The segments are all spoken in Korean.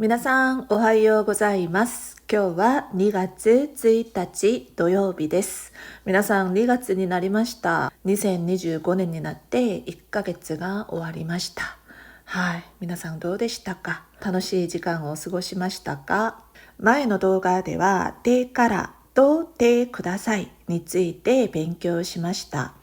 皆さん、おはようございます。今日は2月1日土曜日です。皆さん、2月になりました。2025年になって1ヶ月が終わりました。はい。皆さんどうでしたか？楽しい時間を過ごしましたか？前の動画では、手からと手くださいについて勉強しました。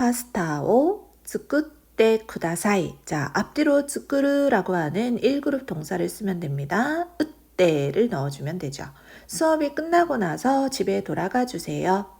파스타 오 츠쿠떼 쿠다사이. 자, 앞뒤로 츠쿠르라고 하는 1그룹 동사를 쓰면 됩니다. 으떼를 넣어주면 되죠. 수업이 끝나고 나서 집에 돌아가 주세요.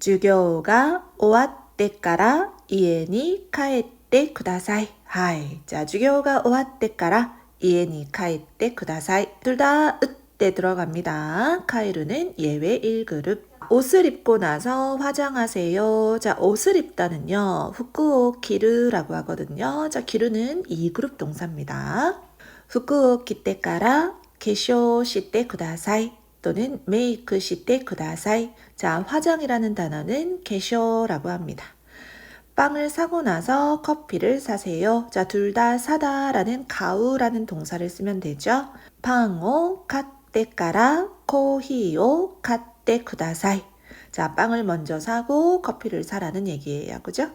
주교가 오왔때 까라 이에니 카에때 쿠다사이. 하이. 자, 주교가 오왔때 까라 이에니 카에때 쿠다사이. 둘다 으 때 들어갑니다. 카이루는 예외 1그룹. 옷을 입고 나서 화장하세요. 자, 옷을 입다는요. 후쿠오 키르라고 하거든요. 자, 키르는 2그룹 동사입니다. 후쿠오 키때 까라 게쇼 시때 쿠다사이. 또는 메이크 시때 쿠다사이. 자, 화장이라는 단어는 게쇼라고 합니다. 빵을 사고 나서 커피를 사세요. 자, 둘 다 사다라는 가우라는 동사를 쓰면 되죠. 빵오 카 떼 까라 코히오 카떼 쿠다사이. 자, 빵을 먼저 사고 커피를 사라는 얘기예요. 그죠?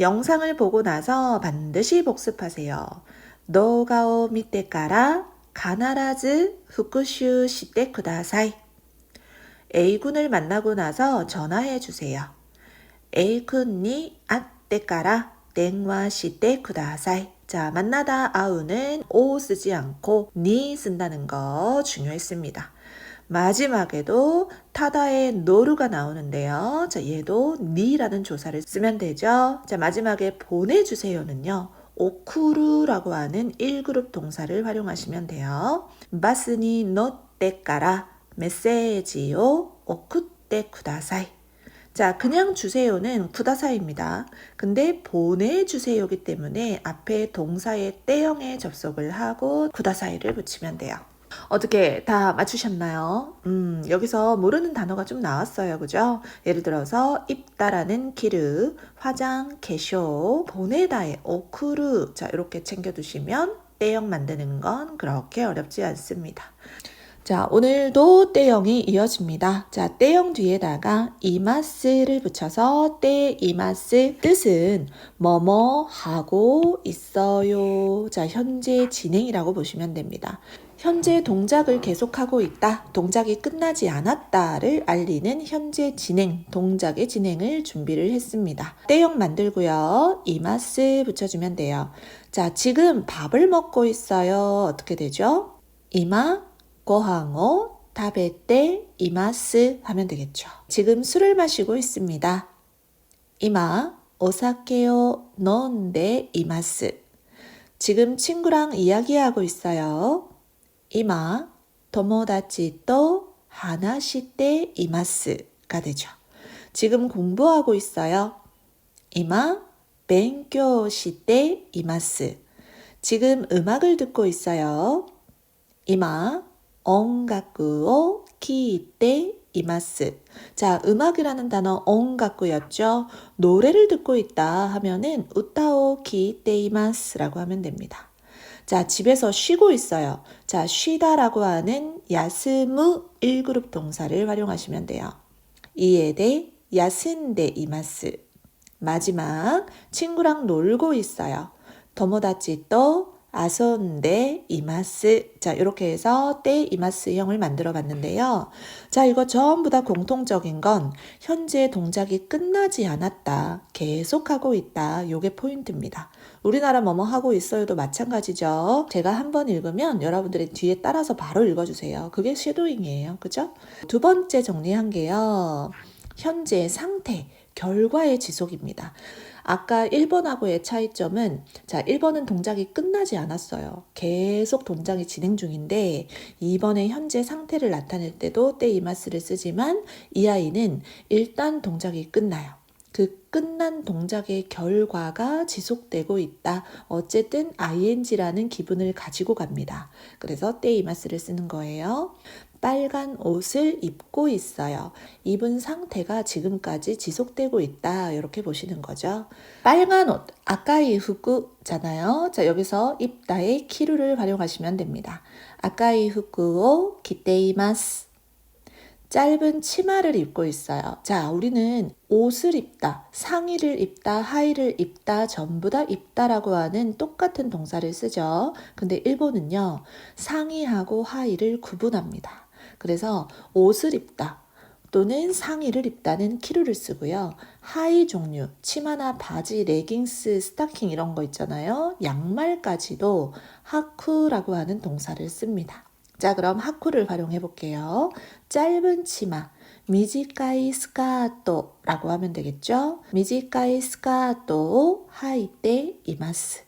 영상을 보고 나서 반드시 복습하세요. 노가오 미떼 까라 가나라즈 후쿠슈 시떼 쿠다사이. A군을 만나고 나서 전화해 주세요. A군이 아떼 까라 땡와 시떼 쿠다사이. 자, 만나다 아우는 오 쓰지 않고 니 쓴다는 거 중요했습니다. 마지막에도 타다의 노루가 나오는데요. 자, 얘도 니라는 조사를 쓰면 되죠. 자, 마지막에 보내주세요는요. 오쿠루라고 하는 1그룹 동사를 활용하시면 돼요. 바스니 노떼 까라 메시지요 오쿠떼 쿠다사이. 자, 그냥 주세요는 쿠다사이입니다. 근데 보내주세요기 때문에 앞에 동사의 때형에 접속을 하고 쿠다사이를 붙이면 돼요. 어떻게 다 맞추셨나요? 음, 여기서 모르는 단어가 좀 나왔어요. 그죠? 예를 들어서 입다라는 키르, 화장, 개쇼, 보내다의 오쿠르. 자, 이렇게 챙겨 두시면 때형 만드는 건 그렇게 어렵지 않습니다. 자, 오늘도 때형이 이어집니다. 자, 때형 뒤에다가 이마스를 붙여서 때 이마스 뜻은 뭐뭐 하고 있어요. 자, 현재 진행이라고 보시면 됩니다. 현재 동작을 계속하고 있다, 동작이 끝나지 않았다를 알리는 현재 진행, 동작의 진행을 준비를 했습니다. 때형 만들고요. 이마스 붙여주면 돼요. 자, 지금 밥을 먹고 있어요. 어떻게 되죠? 이마, 고항오, 타베떼, 이마스 하면 되겠죠. 지금 술을 마시고 있습니다. 이마, 오사케요, 노인데 이마스. 지금 친구랑 이야기하고 있어요. 今友達と話していますが되죠. 지금 공부하고 있어요. 今勉強しています. 지금 음악을 듣고 있어요. 엉가꾸오 키이때 이마스. 자, 음악이라는 단어 엉가꾸였죠. 노래를 듣고 있다 하면은 우타오 키이때 이마스라고 하면 됩니다. 자, 집에서 쉬고 있어요. 자, 쉬다라고 하는 야스무 1그룹 동사를 활용하시면 돼요. 이에대 야스데 이마스. 마지막 친구랑 놀고 있어요. 더모다치 또 아손데 이마스. 자, 이렇게 해서 때 이마스형을 만들어 봤는데요. 자, 이거 전부 다 공통적인 건 현재 동작이 끝나지 않았다. 계속하고 있다. 요게 포인트입니다. 우리나라 뭐뭐 하고 있어요도 마찬가지죠. 제가 한번 읽으면 여러분들이 뒤에 따라서 바로 읽어주세요. 그게 쉐도잉이에요. 그죠? 두 번째 정리한 게요. 현재 상태, 결과의 지속입니다. 아까 1번하고의 차이점은 자, 1번은 동작이 끝나지 않았어요. 계속 동작이 진행 중인데 2번의 현재 상태를 나타낼 때도 때 이마스를 쓰지만 이 아이는 일단 동작이 끝나요. 그 끝난 동작의 결과가 지속되고 있다. 어쨌든 ing라는 기분을 가지고 갑니다. 그래서 때 이마스를 쓰는 거예요. 빨간 옷을 입고 있어요. 입은 상태가 지금까지 지속되고 있다. 이렇게 보시는 거죠. 빨간 옷, 아까이 후쿠잖아요. 자, 여기서 입다의 키루를 활용하시면 됩니다. 아까이 후쿠오 기테이마스. 짧은 치마를 입고 있어요. 자, 우리는 옷을 입다, 상의를 입다, 하의를 입다, 전부 다 입다라고 하는 똑같은 동사를 쓰죠. 근데 일본은요, 상의하고 하의를 구분합니다. 그래서 옷을 입다, 또는 상의를 입다는 키루를 쓰고요. 하의 종류, 치마나 바지, 레깅스, 스타킹 이런 거 있잖아요. 양말까지도 하쿠라고 하는 동사를 씁니다. 자, 그럼 하쿠를 활용해 볼게요. 짧은 치마, 미지카이 스카토라고 하면 되겠죠? 미지카이 스카토 하이테 이마스.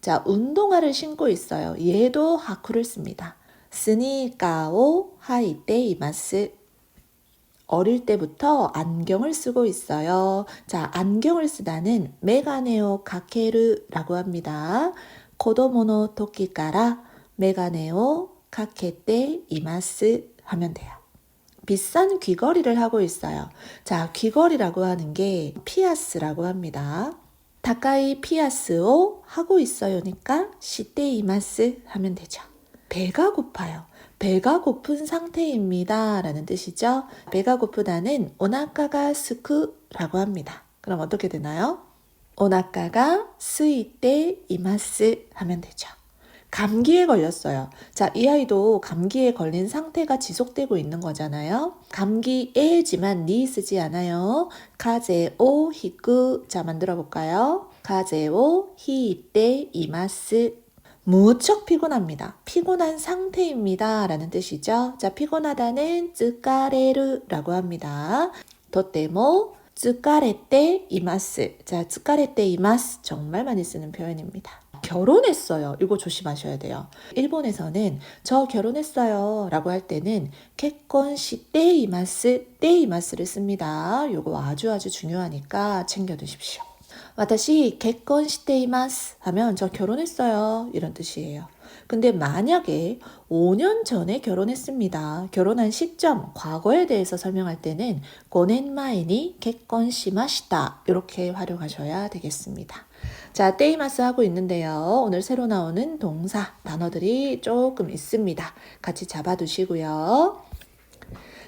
자, 운동화를 신고 있어요. 얘도 하쿠를 씁니다. 스니까오 하이테 이마스. 어릴 때부터 안경을 쓰고 있어요. 자, 안경을 쓰다는 메가네오 가케르라고 합니다. 고도모노 토끼까라 메가네오 카케테 이마스 하면 돼요. 비싼 귀걸이를 하고 있어요. 자, 귀걸이라고 하는 게 피아스라고 합니다. 다카이 피아스を하고 있어요니까 시테 이마스 하면 되죠. 배가 고파요. 배가 고픈 상태입니다. 라는 뜻이죠. 배가 고프다는 오나카가 스쿠라고 합니다. 그럼 어떻게 되나요? 오나카가 스이테 이마스 하면 되죠. 감기에 걸렸어요. 자, 이 아이도 감기에 걸린 상태가 지속되고 있는 거잖아요. 감기에지만 니 쓰지 않아요. 카제오 히쿠. 자, 만들어 볼까요? 카제오 히테 이마스. 무척 피곤합니다. 피곤한 상태입니다. 라는 뜻이죠. 자, 피곤하다는 쯔까레르라고 합니다. 도테모 쯔까레테 이마스. 자, 쯔까레테 이마스. 정말 많이 쓰는 표현입니다. 결혼했어요. 이거 조심하셔야 돼요. 일본에서는 저 결혼했어요. 라고 할 때는 kết婚 시때 이마스, 때 이마스를 씁니다. 이거 아주 아주 중요하니까 챙겨 두십시오. 私 結婚 시때 이마스 하면 저 결혼했어요. 이런 뜻이에요. 근데 만약에 5년 전에 결혼했습니다. 결혼한 시점, 과거에 대해서 설명할 때는 5년前に 結婚 しました. 이렇게 활용하셔야 되겠습니다. 자, 테이마스 하고 있는데요. 오늘 새로 나오는 동사 단어들이 조금 있습니다. 같이 잡아두시고요.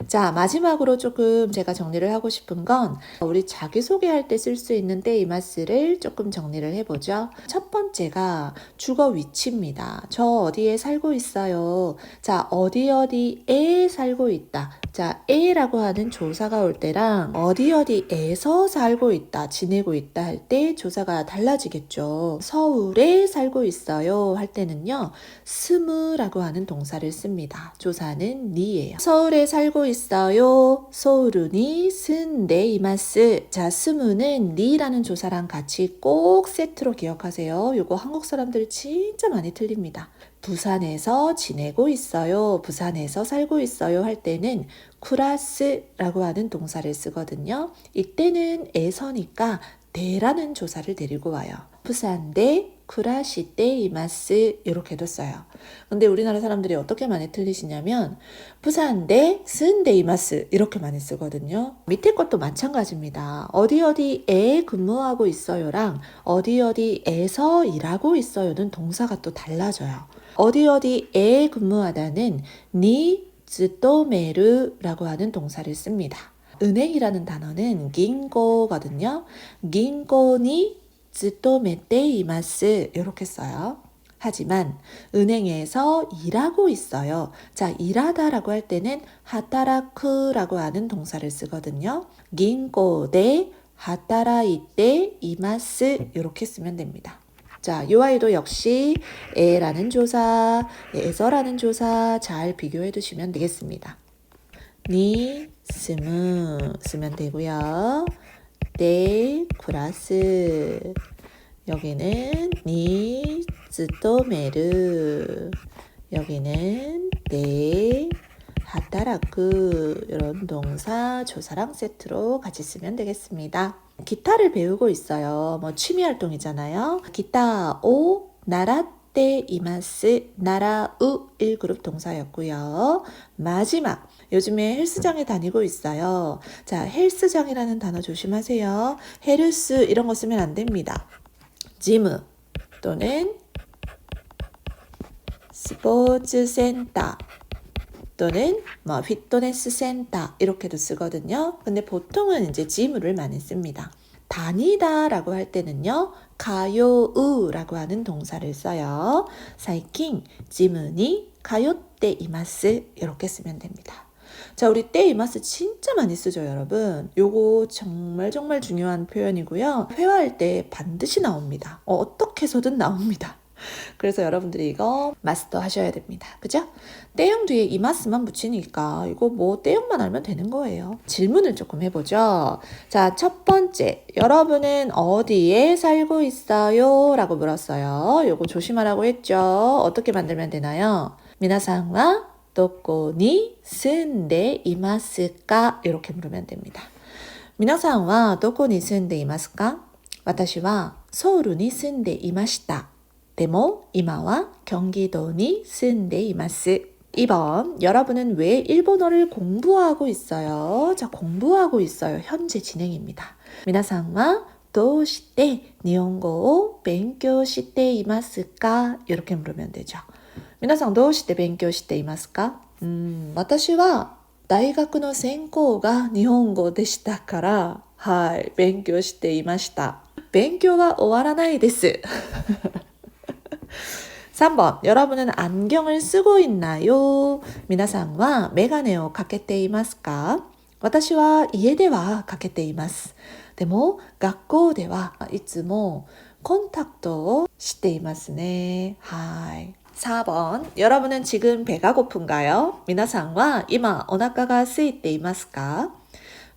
자, 마지막으로 조금 제가 정리를 하고 싶은 건 우리 자기소개할 때 쓸 수 있는 때이마스를 조금 정리를 해보죠. 첫 번째가 주거 위치입니다. 저 어디에 살고 있어요. 자, 어디 어디에 살고 있다. 자, 에라고 하는 조사가 올 때랑 어디 어디에서 살고 있다, 지내고 있다 할 때 조사가 달라지겠죠. 서울에 살고 있어요 할 때는요, 스무라고 하는 동사를 씁니다. 조사는 니예요. 서울에 살고 있 어요. 서울은이 쓴데 이마스. 자, 스무는 니라는 조사랑 같이 꼭 세트로 기억하세요. 요거 한국 사람들 진짜 많이 틀립니다. 부산에서 지내고 있어요. 부산에서 살고 있어요. 할 때는 쿠라스라고 하는 동사를 쓰거든요. 이때는 에서니까 대라는 조사를 데리고 와요. 부산대 쿠라시테 이마스 이렇게도 써요. 근데 우리나라 사람들이 어떻게 많이 틀리시냐면 부산대 쓴데 이마스 이렇게 많이 쓰거든요. 밑에 것도 마찬가지입니다. 어디 어디에 근무하고 있어요랑 어디 어디에서 일하고 있어요는 동사가 또 달라져요. 어디 어디에 근무하다는 니 즈토메르라고 하는 동사를 씁니다. 은행이라는 단어는 긴고거든요. 긴고니 즈토메테 이마스 이렇게 써요. 하지만 은행에서 일하고 있어요. 자, 일하다라고 할 때는 하타라쿠라고 하는 동사를 쓰거든요. 긴고데 하타라이테 이마스 이렇게 쓰면 됩니다. 자, 이 아이도 역시 에라는 조사, 에서라는 조사 잘 비교해 두시면 되겠습니다. 니, 스무 쓰면 되고요. 때 플러스 여기는 니 즈토메르 여기는 때 하타라크 이런 동사 조사랑 세트로 같이 쓰면 되겠습니다. 기타를 배우고 있어요. 뭐 취미 활동이잖아요. 기타 오 나라 때 이마스 나라우 1그룹 동사였고요. 마지막 요즘에 헬스장에 다니고 있어요. 자, 헬스장이라는 단어 조심하세요. 헬스 이런 거 쓰면 안 됩니다. 지무 또는 스포츠 센터 또는 뭐 피트니스 센터 이렇게도 쓰거든요. 근데 보통은 이제 지무를 많이 씁니다. 다니다라고 할 때는요. 가요우라고 하는 동사를 써요. 사이킹 지문이 가요때 이마스 이렇게 쓰면 됩니다. 자, 우리 때 이마스 진짜 많이 쓰죠, 여러분. 요거 정말 정말 중요한 표현이고요. 회화할 때 반드시 나옵니다. 어, 어떻게 해서든 나옵니다. 그래서 여러분들이 이거 마스터 하셔야 됩니다. 그죠? 떼용 뒤에 이마스만 붙이니까 이거 뭐 떼용만 알면 되는 거예요. 질문을 조금 해보죠. 자, 첫 번째. 여러분은 어디에 살고 있어요? 라고 물었어요. 요거 조심하라고 했죠. 어떻게 만들면 되나요? 미나상와 도코니 쓴데 이마스까? 이렇게 물으면 됩니다. 미나상와 도코니 쓴데 이마스까? 私はソウルに住んでいました。 데모 이마와 경기도니 쓴데います. 2번 여러분은 왜 일본어를 공부하고 있어요? 자 공부하고 있어요. 현재 진행입니다. 皆さんはどうして 일본어를 勉強していますか? 이렇게 물으면 되죠. 皆さんどうして勉強していますか? 음, 私は大学の専攻が日本語でしたから、はい、勉強していました。勉強は終わらないです。 3번 여러분은 안경을 쓰고 있나요? 皆さんは 메가네를 かけていますか私は家ではかけています。でも学校ではいつもコンタクトをしていますね。はい。 4번 여러분은 지금 배가 고픈가요? 皆さんは今 お腹が空いていますか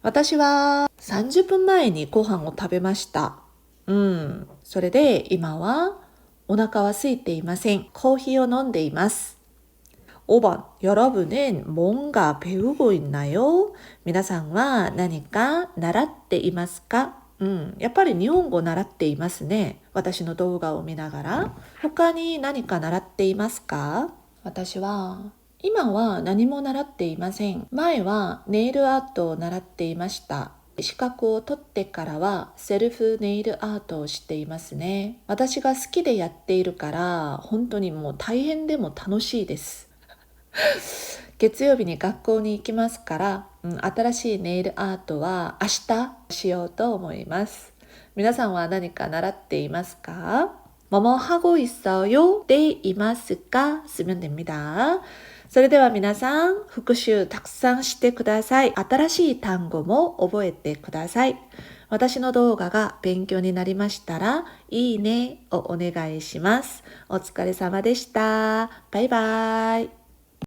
私は 30분 前にご飯を食べました。うん。それで今は お腹は空いていません。コーヒーを飲んでいます。5번 여러분은 뭔가 배우고 있나요? 皆さんは何か習っていますか? 음, やっぱり日本語習っていますね。私の動画を見ながら。他に何か習っていません。前はネイルアートを習っていました。 資格を取ってからはセルフネイルアートをしていますね。私が好きでやっているから本当にもう大変でも楽しいです。月曜日に学校に行きますから、うん、新しいネイルアートは明日しようと思います。皆さんは何か習っていますか뭐뭐하고있어요네이마스까쓰면됩니다 それでは皆さん、復習たくさんしてください。新しい単語も覚えてください。私の動画が勉強になりましたら、いいねをお願いします。お疲れ様でした。バイバイ。